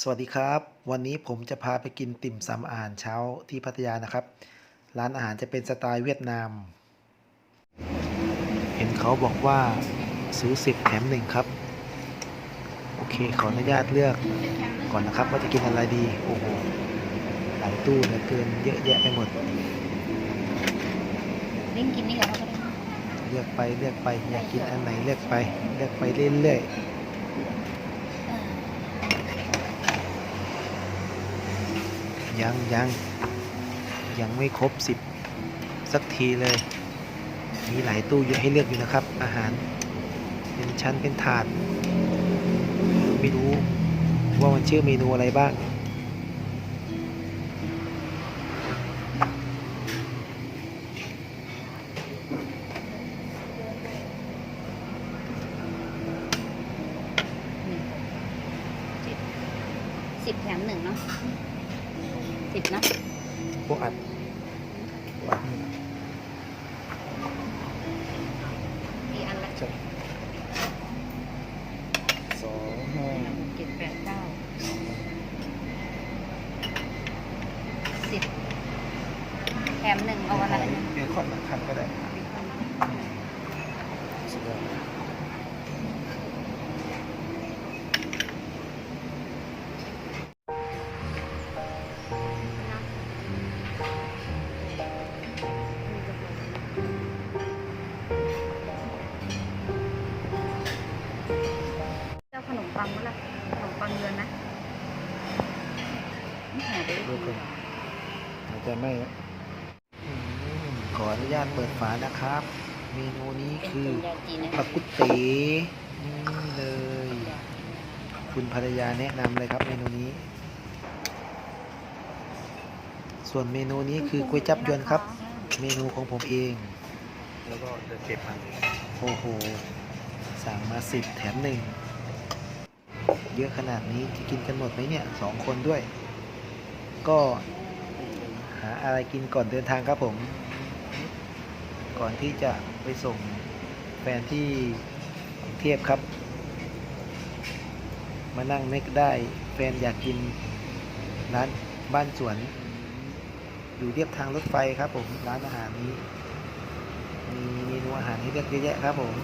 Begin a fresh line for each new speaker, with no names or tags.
สวัสดีครับ วันนี้ผมจะพาไปกินติ่มซำอาหารเช้าที่พัทยานะครับ ร้านอาหารจะเป็นสไตล์เวียดนาม เห็นเขาบอกว่าซื้อสิบแถมหนึ่งครับ โอเคขออนุญาตเลือกก่อนนะครับ ว่าจะกินอะไรดีโอ้โหหลายตู้เหลือเกินเยอะแยะไปหมด
เล่นกินนี่กับเขาก็ได้
เลือกไปเลือกไปอยากกินอันไหนเลือกไปเลือกไปเรื่อยๆ ยังยังยังไม่ครบสิบสักทีเลย มีหลายตู้เยอะให้เลือกอยู่นะครับ อาหารเป็นชั้นเป็นถาด ไม่รู้ว่ามันชื่อเมนูอะไรบ้าง
สิบแถมหนึ่งเนาะ สิบเนาะ
พวกอัดพวกอัดนี่
มีอันละ
จะสองห้า
เจ็ดแปดเก้าสิบแถมหนึ่งเอาอะไรอันหนึง
เบคอนหนึ่งคันก็ได้สุดยอด
ปังเมื่อไหร่ขนมปังเดือนนะไม่หาไป
ดูก่อนอาจจะไม่อืมขออนุญาตเปิดฝานะครับ เมนูนี้
เป็น
คือ
เป็นยาจีนนะ
ปลากุเต๋นี่เลย คุณภรรยาแนะนำเลยครับเมนูนี้ ส่วนเมนูนี้คือก๋วยจับยวนครับ เมนูของผมเอง แล้วก็จะเก็บมันโอ้โห สั่งมาสิบแถมหนึ่ง เยอะขนาดนี้จะกินกันหมดไหมเนี่ยสองคนด้วย ก็หาอะไรกินก่อนเดินทางครับผม ก่อนที่จะไปส่งแฟนที่กรุงเทพครับ มานั่งนึกได้แฟนอยากกินร้านบ้านสวน อยู่เรียบทางรถไฟครับผมร้านอาหารนี้ มีเมนูอาหารให้เลือกเยอะแยะครับผม